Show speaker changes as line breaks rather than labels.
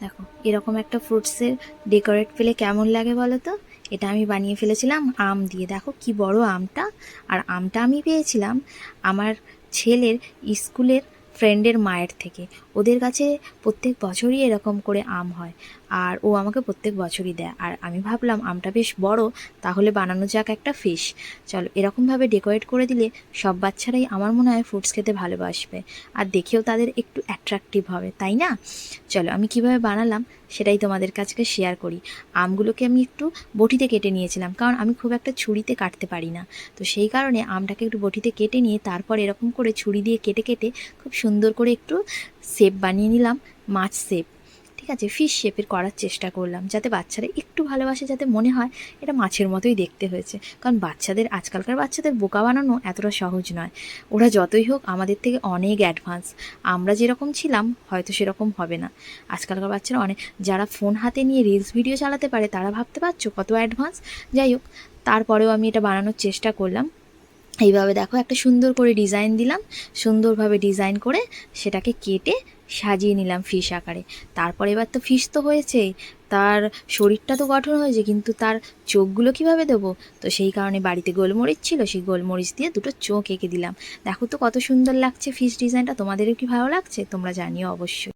দেখো, এরকম একটা ফ্রুটসের ডেকোরেট পেলে কেমন লাগে বলো তো এটা আমি বানিয়ে ফেলেছিলাম আম দিয়ে। দেখো কি বড় আমটা। আর আমটা আমি পেয়েছিলাম আমার ছেলের স্কুলের ফ্রেন্ডের মায়ের থেকে। ওদের কাছে প্রত্যেক বছরই এরকম করে আম হয়। আর ও আমাকে প্রত্যেক বছরই দেয়। আর আমি ভাবলাম, আমটা বেশ বড়, তাহলে বানানো যাক একটা ফিশ চলো, এরকমভাবে ডেকোরেট করে দিলে সব বাচ্চারাই আমার মনে হয় ফ্রুটস খেতে ভালোবাসবে। আর দেখেও তাদের একটু অ্যাট্রাক্টিভ হবে, তাই না? চলো, আমি কীভাবে বানালাম সেটাই তোমাদের কাছে শেয়ার করি। আমগুলোকে আমি একটু বটিতে কেটে নিয়েছিলাম, কারণ আমি খুব একটা ছুরিতে কাটতে পারি না। তো সেই কারণে আমটাকে একটু বটিতে কেটে নিয়ে তারপর এরকম করে ছুরি দিয়ে কেটে কেটে খুব সুন্দর করে একটু সেপ বানিয়ে নিলাম, মাছ শেপ ঠিক আছে ফিশ শেপের করার চেষ্টা করলাম যাতে বাচ্চারা একটু ভালোবাসে, যাতে মনে হয় এটা মাছের মতোই দেখতে হয়েছে। কারণ বাচ্চাদের, আজকালকার বাচ্চাদের বোকা বানানো এতটা সহজ নয়। ওরা যতই হোক আমাদের থেকে অনেক অ্যাডভান্স আমরা যেরকম ছিলাম, হয়তো সেরকম হবে না। আজকালকার বাচ্চারা অনেক, যারা ফোন হাতে নিয়ে রিলস ভিডিও চালাতে পারে, তারা ভাবতে পারছ কত অ্যাডভান্স যাই হোক, তারপরেও আমি এটা বানানোর চেষ্টা করলাম। এইভাবে দেখো একটা সুন্দর করে ডিজাইন দিলাম, সুন্দরভাবে ডিজাইন করে সেটাকে কেটে সাজিয়ে নিলাম ফিশ আকারে। তারপর এবার তো ফিশ তো হয়েছে তার শরীরটা তো গঠন হয়েছে, কিন্তু তার চোখগুলো কীভাবে দেবো? তো সেই কারণে বাড়িতে গোলমরিচ ছিল, সেই গোলমরিচ দিয়ে দুটো চোখ এঁকে দিলাম। দেখো তো কত সুন্দর লাগছে ফিশ ডিজাইনটা তোমাদেরও কি ভালো লাগছে? তোমরা জানিও অবশ্যই।